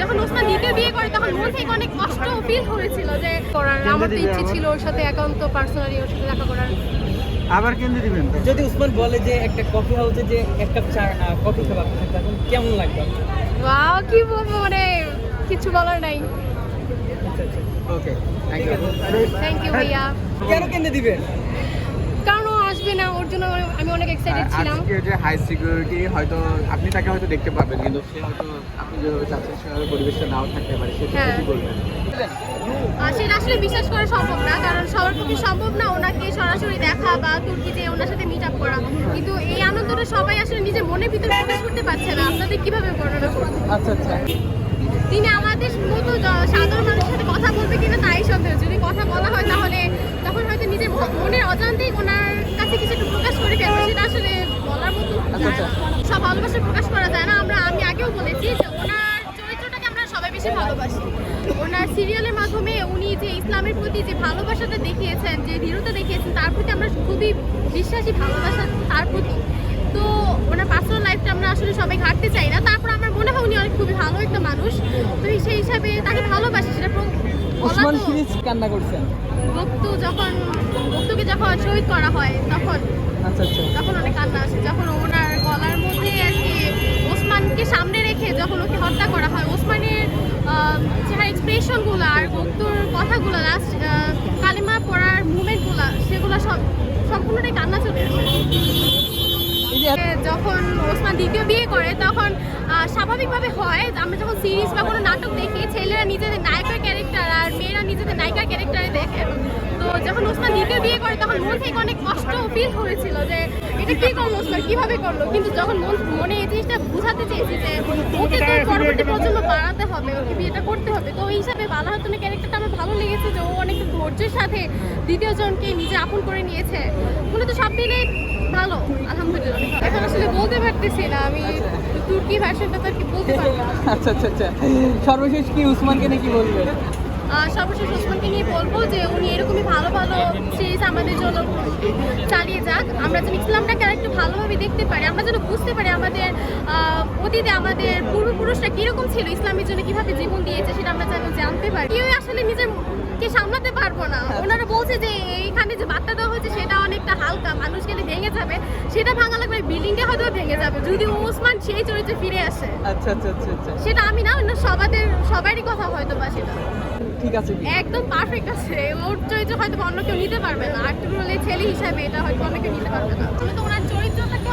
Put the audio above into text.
যখন ওসমান দ্বিতীয় বিয়ে করে তখন মন থেকে অনেক কষ্ট ফিল হয়েছিল যে করার। আমার তো ইচ্ছে ছিল ওর সাথে একান্ত পার্সোনালি ওর সাথে দেখা করার। আবার কেন্দ্রে দিবেন যদি উসমান বলে যে একটা কফি হাউসে যে এক কাপ চা কফি খাবার তখন কেমন লাগবে? ওয়াও কি বলব মানে কিছু বলার নাই। Okay thank you thank you ভাইয়া। কেন কেন্দ্রে দিবেন কারণ ও আসবে না ওর জন্য আমি অনেক এক্সাইটেড ছিলাম। আজকে যে হাই সিকিউরিটি হয়তো আপনি তাকে হয়তো দেখতে পাবেন কিন্তু সে হয়তো আপনি যেভাবে চাচ্ছেন সেভাবে পরিবেশটা নাও থাকতে পারে হ্যাঁ। কি বলবেন। আর সেটা আসলে বিশ্বাস করা সম্ভব না কারণ সবার পক্ষে সম্ভব না ওনাকে সরাসরি দেখা বা তুর্কিতে ওনার সাথে মিট আপ করা। কিন্তু এই আনন্দটা সবাই আসলে নিজের মনের ভিতরে প্রকাশ করতে পারছে না। আপনাদের কীভাবে বর্ণনা করব আচ্ছা আচ্ছা। তিনি আমাদের মতো সাধারণ মানুষের সাথে কথা বলবে কিনা তাই সন্দেহ। যদি কথা বলা হয় তাহলে তখন হয়তো নিজের মনের অজান্তেই ওনার কাছে কিছু একটু সেটা আসলে বলার মতো আচ্ছা, আচ্ছা। সব ভালোবাসা প্রকাশ করা যায় না। আমরা আমি আগেও বলেছি যে ওনার চরিত্রটাকে আমরা সবাই বেশি ভালোবাসি। ওনার সিরিয়ালের মাধ্যমে উনি যে ইসলামের প্রতি যে ভালোবাসাটা দেখিয়েছেন যে দৃঢ়তা দেখিয়েছেন তার প্রতি আমরা খুবই বিশ্বাসী ভালোবাসা তার প্রতি। তো ওনার পার্সোনাল লাইফটা আমরা আসলে সবাই ঘাটতে চাই না। তারপর আমার সিরিজ কান্না করছেন? বক্তু যখন বক্তুকে যখন শহীদ করা হয় তখন আচ্ছা আচ্ছা। তখন অনেক কান্না আসে। যখন ওনার গলার মধ্যে আর কি ওসমানকে সামনে রেখে যখন ওকে হত্যা করা হয় ওসমানের চেহারা এক্সপ্রেশনগুলো আর বক্তুর কথাগুলো লাস্ট কালিমা পড়ার মুভমেন্টগুলো সেগুলো সব সম্পূর্ণটাই কান্না চলে আসে। যখন ওসমান দ্বিতীয় বিয়ে করে তখন স্বাভাবিকভাবে হয় আমরা যখন সিরিজ বা কোনো নাটক দেখি ছেলেরা নিজেদের নায়কের ক্যারেক্টার আর মেয়েরা নিজেদের নায়িকার ক্যারেক্টারে দেখে তো যখন ওসমান দ্বিতীয় বিয়ে করে তখন মন থেকে অনেক কষ্ট ফিল হয়েছিল যে এটা কি করল ওসমান কীভাবে করল? কিন্তু যখন মন মনে এই জিনিসটা বোঝাতে চেয়েছে যে ওকে তো পরবর্তী প্রজন্ম বাড়াতে হবে ওকে বিয়েটা করতে হবে তো ওই হিসাবে বালাহাতনের ক্যারেক্টারটা আমার ভালো লেগেছে যে ও অনেক ধৈর্যের সাথে দ্বিতীয় জনকে নিজে আপন করে নিয়েছে। মূলত সব মিলে ভালো আলহামদুলিল্লাহ। এখন আসলে বলতে পারতেছি না আমি তুর্কি ভার্সনটা তো আর কি বলতে পারব আচ্ছা আচ্ছা আচ্ছা। সর্বশেষ কি উসমানকে নিয়ে কি বলবেন? আহ, সর্বশেষ ওসমানকে নিয়ে বলব যে উনি এরকমই ভালো ভালো সিরিজ আমাদের জন্য চালিয়ে যাক। আমরা যেন ইসলামটাকে আরেকটু ভালোভাবে দেখতে পারি আমরা যেন বুঝতে পারি আমাদের অতীতে আমাদের পূর্বপুরুষরা কীরকম ছিল ইসলামের জন্য কীভাবে জীবন দিয়েছে সেটা আমরা যেন জানতে পারি। কেউ আসলে নিজের কে সামলাতে পারব না। ওনারা বলছে যে এইখানে যে বার্তা দেওয়া হয়েছে সেটা অনেকটা হালকা মানুষ গেলে ভেঙে যাবে সেটা ভাঙা লাগবে বিল্ডিংটা হয়তো ভেঙে যাবে। যদি ওসমান সেই চরিত্রে ফিরে আসে আচ্ছা আচ্ছা আচ্ছা আচ্ছা। সেটা আমি না না সবাদের সবারই কথা হয়তো বা সেটা। ঠিক আছে একদম পারফেক্ট আছে। ওর চরিত্র হয়তো অন্য কেউ নিতে পারবে না। হলে ছেলে হিসাবে এটা হয়তো অন্য কেউ নিতে পারবে না। তুমি তো ওনার চরিত্রটাকে